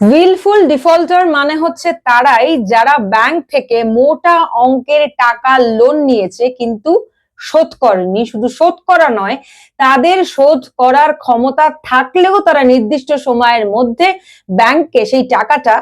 Wilful defaulter মানে হচ্ছে তারাই যারা ব্যাংক থেকে মোটা অঙ্কের টাকা লোন নিয়েছে কিন্তু শোধ করেনি। শুধু শোধ করা নয়, তাদের শোধ করার ক্ষমতা থাকলেও তারা নির্দিষ্ট সময়ের মধ্যে ব্যাংককে সেই টাকাটা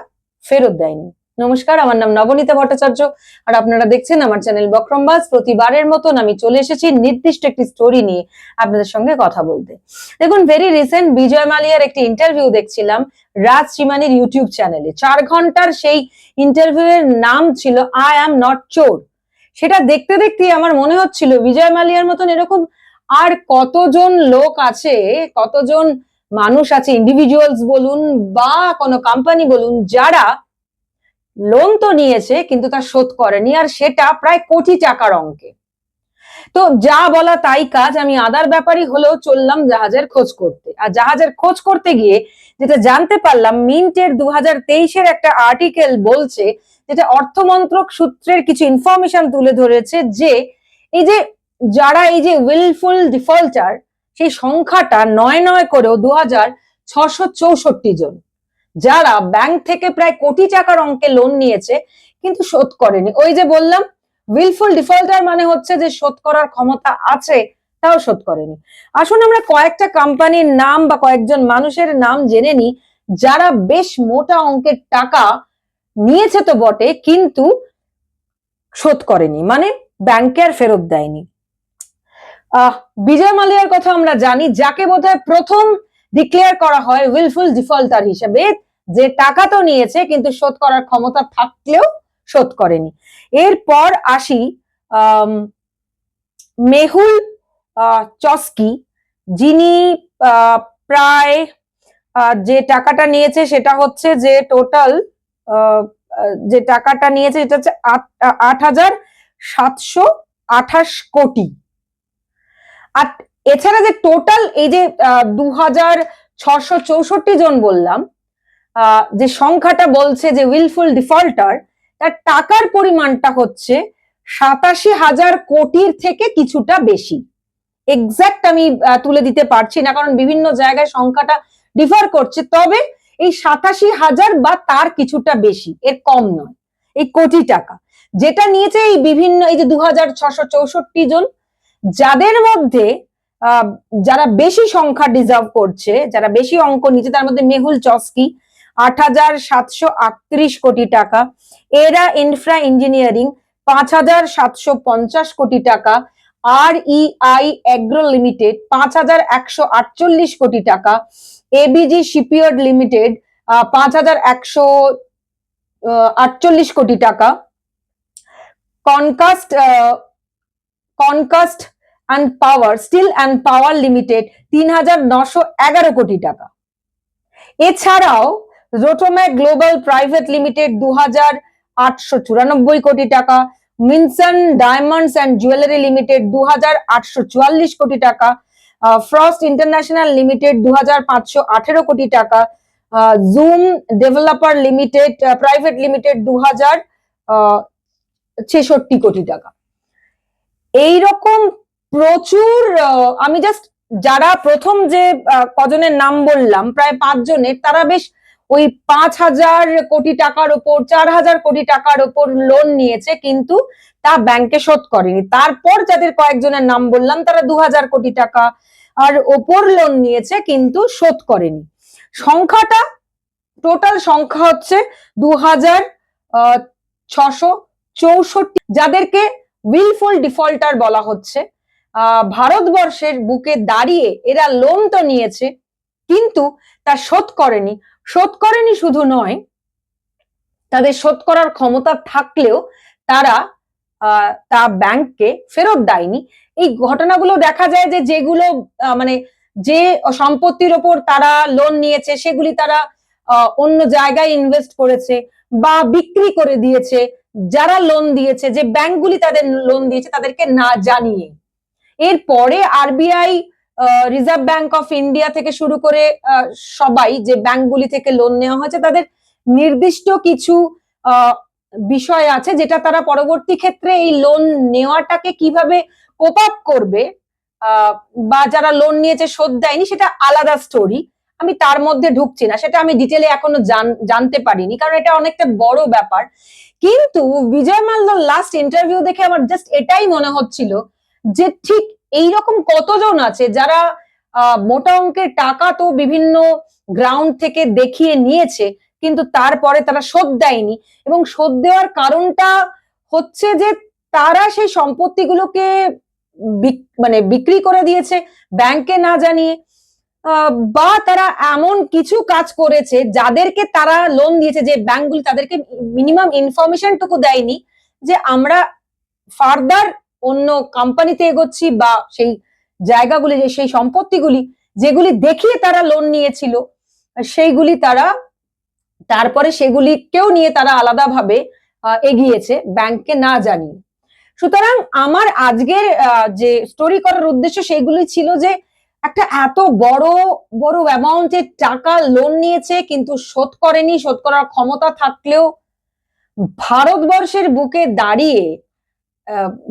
ফেরত দেয়নি। নমস্কার, আমার নাম নবনীতা ভট্টাচার্য, আর আপনারা দেখছেন আমার চ্যানেল বক্রমবাজ প্রতিবারের মতন আমি চলে এসেছি নির্দিষ্ট একটি স্টোরি নিয়ে আপনাদের সঙ্গে কথা বলতে। দেখুন ভেরি রিসেন্ট বিজয় মালিয়ার একটি ইন্টারভিউ দেখছিলাম রাজ চিমানির ইউটিউব চ্যানেলে চার ঘণ্টার সেই ইন্টারভিউ এর নাম ছিল আই অ্যাম নট চোর সেটা দেখতে দেখতে আমার মনে হচ্ছিল, বিজয় মালিয়ার মতন এরকম আর কতজন লোক আছে, কতজন মানুষ আছে ইন্ডিভিজুয়ালস বলুন বা কোনো কোম্পানি বলুন, যারা লোন তো নিয়েছে, কিন্তু তা শোধ করেনি, আর সেটা প্রায় কোটি টাকার অঙ্কে। তো যা বলা তাই কাজ, আমি আদার ব্যাপারই হলেও চললাম জাহাজের খোঁজ করতে। আর জাহাজের খোঁজ করতে গিয়ে যেটা জানতে পারলাম, মিন্টের দু হাজার একটা আর্টিকেল বলছে, যেটা অর্থমন্ত্রক সূত্রের কিছু ইনফরমেশন তুলে ধরেছে যে, এই যে যারা এই যে উইলফুল ডিফল্টার সেই সংখ্যাটা নয় নয় করেও দু হাজার ছশো চৌষট্টি জন। যারা ব্যাংক থেকে প্রায় কোটি টাকার অঙ্কে লোন নিয়েছে, কিন্তু শোধ করেনি। ওই যে বললাম উইলফুল ডিফল্টার মানে হচ্ছে যে শোধ করার ক্ষমতা আছে, তাও শোধ করেনি। আসুন আমরা কয়েকটা কোম্পানির নাম বা কয়েকজন মানুষের নাম জেনে নিই, যারা বেশ মোটা অঙ্কের টাকা নিয়েছে তো বটে, কিন্তু শোধ করেনি। মানে ব্যাংকে আর ফেরত দেয়নি। আহ, বিজয় মালিয়ার কথা আমরা জানি, যাকে বোধহয় প্রথম ডিক্লেয়ার করা হয় উইলফুল ডিফল্টার হিসেবে। যে টাকা তো নিয়েছে, কিন্তু শোধ করার ক্ষমতা থাকলেও শোধ করেনি। এরপর আসি মেহুল চস্কি, যিনি প্রায় যে টাকাটা নিয়েছে সেটা হচ্ছে যে টোটাল যে টাকাটা নিয়েছে এটা হচ্ছে আট- হাজার সাতশো আঠাশ কোটি। আর এছাড়া যে টোটাল এই যে দু হাজার ছশো চৌষট্টি জন বললাম যে সংখ্যাটা বলছে যে উইলফুল ডিফল্টার তার টাকার পরিমাণটা হচ্ছে সাতাশি হাজার কোটির থেকে কিছুটা বেশি। এক্সাক্ট আমি তুলে দিতে পারছি না, কারণ বিভিন্ন জায়গায় সংখ্যাটা ডিফার করছে, তবে এই সাতাশি হাজার বা তার কিছুটা বেশি, এর কম নয়, এই কোটি টাকা। যেটা নিয়েছে এই বিভিন্ন, এই যে দু হাজার ছশো চৌষট্টি জন, যাদের মধ্যে যারা বেশি সংখ্যা ডিজার্ভ করছে, যারা বেশি অঙ্ক নিচ্ছে তার মধ্যে মেহুল চস্কি আট হাজার সাতশো আটত্রিশ কোটি টাকা। এরা ইনফ্রা ইঞ্জিনিয়ারিং পাঁচ হাজার সাতশো পঞ্চাশ কোটি টাকা। R E I agro limited পাঁচ হাজার একশো আটচল্লিশ কোটি টাকা। এবিজি শিপইয়ার্ড লিমিটেড পাঁচ হাজার একশো আটচল্লিশ কোটি টাকা। Concast Concast and power steel and power limited তিন হাজার নশো এগারো কোটি টাকা। এছাড়াও রোটোম্যাক গ্লোবাল প্রাইভেট লিমিটেড দু হাজার আটশো চুরানব্বই কোটি টাকা Winsome diamonds and jewellery limited দু হাজার আটশো চুয়াল্লিশ কোটি টাকা ফ্রস্ট ইন্টারন্যাশনাল লিমিটেড দু হাজার পাঁচশো আঠেরো কোটি টাকা Zoom developer limited private limited দু হাজার ছেষট্টি কোটি টাকা। এইরকম প্রচুর আমি জাস্ট যারা প্রথম যে কজনের নাম বললাম, প্রায় পাঁচজনের, তারা বেশ ওই পাঁচ হাজার কোটি টাকার ওপর, চার হাজার কোটি টাকার ওপর লোন নিয়েছে, কিন্তু তা ব্যাংকে শোধ করেনি। তারপর যাদের কয়েকজনের নাম বললাম, তারা দু হাজার কোটি টাকা আর ওপর লোন নিয়েছে, কিন্তু শোধ করেনি। সংখ্যাটা টোটাল সংখ্যা হচ্ছে দু হাজার ছশো চৌষট্টি। যাদেরকে উইলফুল ডিফল্টার বলা হচ্ছে ভারতবর্ষের বুকে দাঁড়িয়ে এরা লোন তো নিয়েছে, কিন্তু তা শোধ করেনি। শোধ করেনি শুধু নয়, তাদের শোধ করার ক্ষমতা থাকলেও তারা তা ব্যাংককে ফেরত দেয়নি। এই ঘটনাগুলো দেখা যায় যে যেগুলো মানে যে সম্পত্তির ওপর তারা লোন নিয়েছে, সেগুলি তারা অন্য জায়গায় ইনভেস্ট করেছে বা বিক্রি করে দিয়েছে। যারা লোন দিয়েছে, যে ব্যাংকগুলি তাদের লোন দিয়েছে, তাদেরকে না জানিয়ে। এরপরে RBI reserve bank of India থেকে শুরু করে সবাই যে ব্যাংকগুলি থেকে লোন নেওয়া হয়েছে, তাদের নির্দিষ্ট কিছু বিষয় আছে যেটা তারা পরবর্তী ক্ষেত্রে এই লোন নেওয়াটাকে কীভাবে কোপ আপ করবে বা যারা লোন নিয়েছে শোধ দেয়নি, সেটা আলাদা স্টোরি আমি তার মধ্যে ঢুকছি না, সেটা আমি ডিটেলে এখনও জান- জানতে পারিনি, কারণ এটা অনেকটা বড় ব্যাপার। কিন্তু বিজয় মাল্যর লাস্ট ইন্টারভিউ দেখে আমার জাস্ট এটাই মনে হচ্ছিল যে ঠিক এইরকম কতজন আছে যারা মোটা অঙ্কের টাকা তো বিভিন্ন গ্রাউন্ড থেকে দেখিয়ে নিয়েছে, কিন্তু তারপরে তারা শোধ দেয়নি এবং শোধ দেওয়ার কারণটা হচ্ছে যে তারা সেই সম্পত্তিগুলোকে মানে বিক্রি করে দিয়েছে ব্যাংকে না জানিয়ে বা তারা এমন কিছু কাজ করেছে যাদেরকে তারা লোন দিয়েছে যে ব্যাংকগুলি তাদেরকে মিনিমাম ইনফরমেশনটুকু দেয়নি যে আমরা ফার্দার অন্য কোম্পানিতে এগোচ্ছি বা সেই জায়গাগুলি, যে সেই সম্পত্তিগুলি, যেগুলি দেখিয়ে তারা লোন নিয়েছিল, সেইগুলি তারা, তারপরে সেগুলিকেও নিয়ে তারা আলাদাভাবে এগিয়েছে ব্যাংককে না জানিয়ে। সুতরাং আমার আজকের যে স্টোরি করার উদ্দেশ্য সেগুলি ছিল যে, একটা এত বড় বড় অ্যামাউন্টের টাকা লোন নিয়েছে, কিন্তু শোধ করেনি, শোধ করার ক্ষমতা থাকলেও ভারতবর্ষের বুকে দাঁড়িয়ে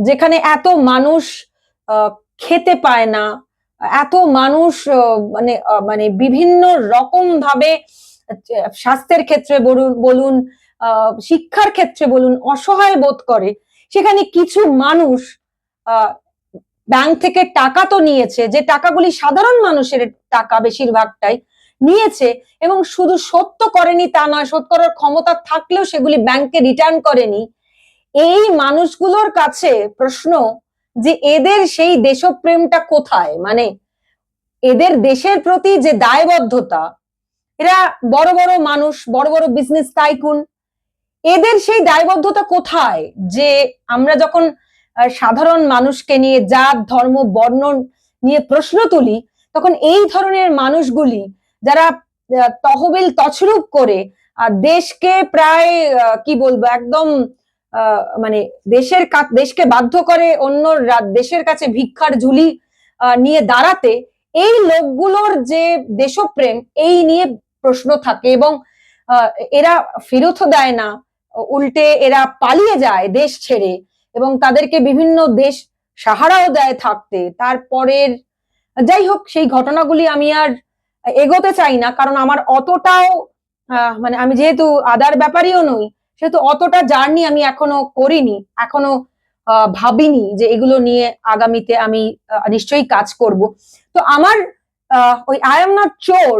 যেখানে এত মানুষ খেতে পায় না, এত মানুষ মানে মানে বিভিন্ন রকম ভাবে, স্বাস্থ্যের ক্ষেত্রে বলুন বলুন শিক্ষার ক্ষেত্রে বলুন, অসহায় বোধ করে। সেখানে কিছু মানুষ ব্যাংক থেকে টাকা তো নিয়েছে, যে টাকাগুলি সাধারণ মানুষের টাকা বেশিরভাগটাই নিয়েছে এবং শুধু তো করেনি তা নয়, শোধ করার ক্ষমতা থাকলেও সেগুলি ব্যাংকে রিটার্ন করেনি। এই মানুষগুলোর কাছে প্রশ্ন যে এদের সেই দেশপ্রেমটা কোথায়? মানে এদের দেশের প্রতি যে দায়বদ্ধতা, এরা বড় বড় মানুষ, বড় বড় বিজনেস টাইকুন এদের সেই দায়বদ্ধতা কোথায়? যে আমরা যখন সাধারণ মানুষকে নিয়ে জাত, ধর্ম, বর্ণ নিয়ে প্রশ্ন তুলি, তখন এই ধরনের মানুষগুলি যারা তহবিল তছরূপ করে, আর দেশকে প্রায় কি বলব, একদম মানে দেশের দেশকে বাধ্য করে অন্য দেশের কাছে ভিক্ষার ঝুলি নিয়ে দাঁড়াতে এই লোকগুলোর যে দেশপ্রেম, এই নিয়ে প্রশ্ন থাকে এবং এরা ফেরতও দেয় না, উল্টে এরা পালিয়ে যায় দেশ ছেড়ে এবং তাদেরকে বিভিন্ন দেশ সাহারাও দেয় থাকতে। তারপরের, যাই হোক, সেই ঘটনাগুলি আমি আর এগোতে চাই না, কারণ আমার অতটাও মানে আমি যেহেতু আদার ব্যাপারীও নই সেহেতু অতটা জার্নি আমি এখনও করিনি, এখনও ভাবিনি যে এগুলো নিয়ে আগামীতে আমি নিশ্চয়ই কাজ করব। তো আমার ওই আই এম নট চোর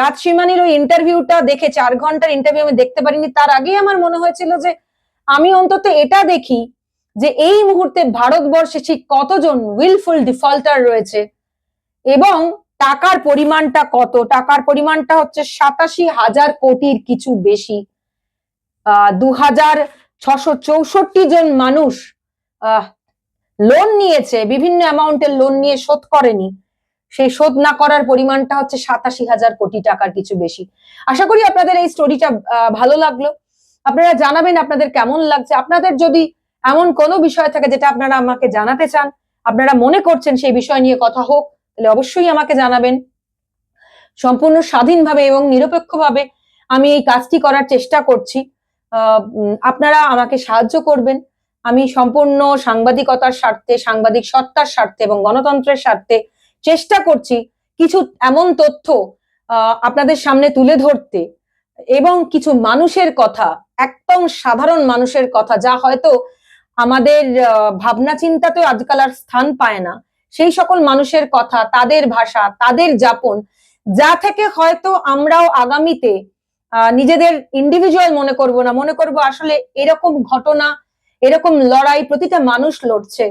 রাজ সীমানির ওই ইন্টারভিউটা দেখে চার ঘণ্টার ইন্টারভিউ আমি দেখতে পারিনি, তার আগেই আমার মনে হয়েছিল যে আমি অন্তত এটা দেখি যে এই মুহূর্তে ভারতবর্ষে ঠিক কতজন উইলফুল ডিফল্টার রয়েছে এবং টাকার পরিমাণটা কত? টাকার পরিমাণটা হচ্ছে সাতাশি হাজার কোটির কিছু বেশি। দু হাজার ছশো চৌষট্টি জন মানুষ লোন নিয়েছে, বিভিন্ন অ্যামাউন্টের লোন নিয়ে শোধ করেনি। সেই শোধ না করার পরিমাণটা হচ্ছে সাতাশি হাজার কোটি টাকার কিছু বেশি। আশা করি আপনাদের এই স্টোরিটা ভালো লাগল। আপনারা জানাবেন আপনাদের কেমন লাগছে। আপনাদের যদি এমন কোনো বিষয় থাকে যেটা আপনারা আমাকে জানাতে চান, আপনারা মনে করছেন সেই বিষয় নিয়ে কথা হোক, তাহলে অবশ্যই আমাকে জানাবেন। সম্পূর্ণ স্বাধীনভাবে এবং নিরপেক্ষভাবে আমি এই কাজটি করার চেষ্টা করছি। আপনারা আমাকে সাহায্য করবেন। আমি সম্পূর্ণ সাংবাদিকতার স্বার্থে, সাংবাদিক সত্তার স্বার্থে এবং গণতন্ত্রের স্বার্থে চেষ্টা করছি কিছু এমন তথ্য আপনাদের সামনে তুলে ধরতে এবং কিছু মানুষের কথা, একদম সাধারণ মানুষের কথা, যা হয়তো আমাদের ভাবনা চিন্তাতেও আজকাল আর স্থান পায় না। সেই সকল মানুষের কথা, তাদের ভাষা, তাদের যাপন, যা থেকে হয়তো আমরাও আগামীতে নিজেদের ইন্ডিভিজুয়াল মনে করব না, মনে করব আসলে এরকম ঘটনা, এরকম লড়াই প্রতিটা মানুষ লড়ছে।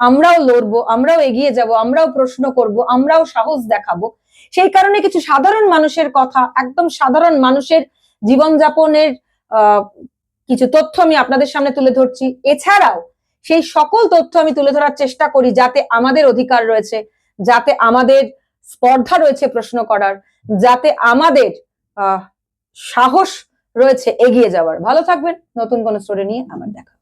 আমরাও লড়বো, আমরাও এগিয়ে যাব, আমরাও প্রশ্ন করব, আমরাও সাহস দেখাবো। সেই কারণে কিছু সাধারণ মানুষের কথা, একদম সাধারণ মানুষের জীবনযাপনের কিছু তথ্য আমি আপনাদের সামনে তুলে ধরছি। এছাড়াও সেই সকল তথ্য আমি তুলে ধরার চেষ্টা করি যাতে আমাদের অধিকার রয়েছে, যাতে আমাদের স্পর্ধা রয়েছে প্রশ্ন করার, যাতে আমাদের, আহ সাহস রয়েছে এগিয়ে যাওয়ার। ভালো থাকবেন। নতুন কোনো স্টোরি নিয়ে আমার দেখা